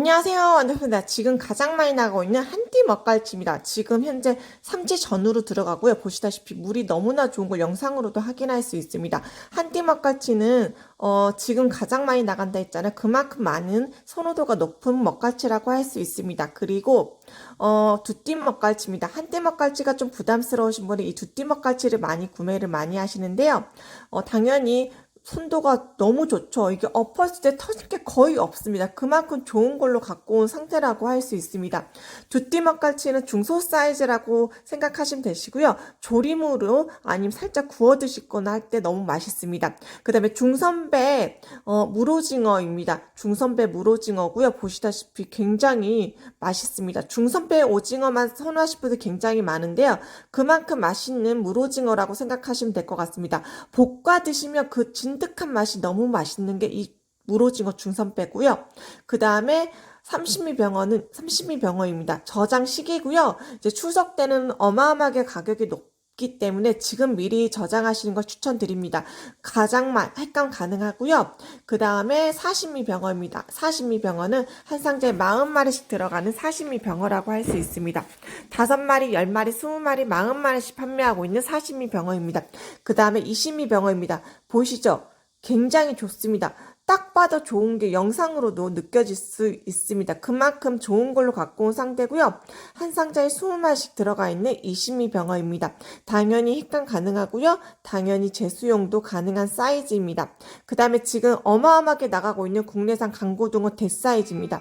안녕하세요. 안녕하십니까. 지금 가장 많이 나가고 있는 한띠 먹갈치입니다. 지금 현재 삼지 전후로 들어가고요. 보시다시피 물이 너무나 좋은 걸 영상으로도 확인할 수 있습니다. 한띠 먹갈치는 어, 지금 가장 많이 나간다 했잖아요. 그만큼 많은 선호도가 높은 먹갈치라고 할 수 있습니다. 그리고 어, 두띠 먹갈치입니다. 한띠 먹갈치가 좀 부담스러우신 분이 이 두띠 먹갈치를 많이 구매를 많이 하시는데요. 어, 당연히 손도가 너무 좋죠. 이게 엎었을 때 터질 게 거의 없습니다. 그만큼 좋은 걸로 갖고 온 상태라고 할 수 있습니다. 두띠 맛갈치는 중소 사이즈라고 생각하시면 되시고요. 조림으로 아니면 살짝 구워 드시거나 할 때 너무 맛있습니다. 그 다음에 중선배 어, 무로징어입니다. 중선배 무로징어고요. 보시다시피 굉장히 맛있습니다. 중선배 오징어만 선호하실 분들 굉장히 많은데요. 그만큼 맛있는 무로징어라고 생각하시면 될 것 같습니다. 볶아 드시면 그 진 득한 맛이 너무 맛있는 게 이 무로징어 중선배고요. 그 다음에 삼십미 병어는 삼십미 병어입니다. 저장 시기고요. 이제 추석 때는 어마어마하게 가격이 높 기 때문에 지금 미리 저장하시는 걸 추천드립니다. 가장 만 횟감 가능하고요. 그 다음에 사십미 병어입니다. 사십미 병어는 한 상자에 40마리씩 들어가는 사십미 병어라고 할 수 있습니다. 다섯 마리, 열 마리, 스무 마리, 마흔 마리씩 판매하고 있는 사십미 병어입니다. 그 다음에 이십미 병어입니다. 보이시죠? 굉장히 좋습니다. 딱 봐도 좋은 게 영상으로도 느껴질 수 있습니다. 그만큼 좋은 걸로 갖고 온 상태고요. 한 상자에 20마리씩 들어가 있는 이심미 병어입니다. 당연히 획감 가능하고요. 당연히 재수용도 가능한 사이즈입니다. 그 다음에 지금 어마어마하게 나가고 있는 국내산 강고등어 대사이즈입니다.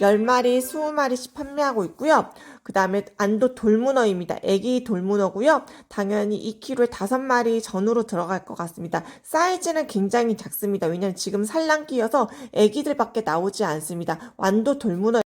10마리, 20마리씩 판매하고 있고요. 그 다음에 안도 돌문어입니다. 애기 돌문어고요. 당연히 2kg에 5마리 전후로 들어갈 것 같습니다. 사이즈는 굉장히 작습니다. 왜냐면 지금 산란기여서 애기들밖에 나오지 않습니다. 완도 돌문어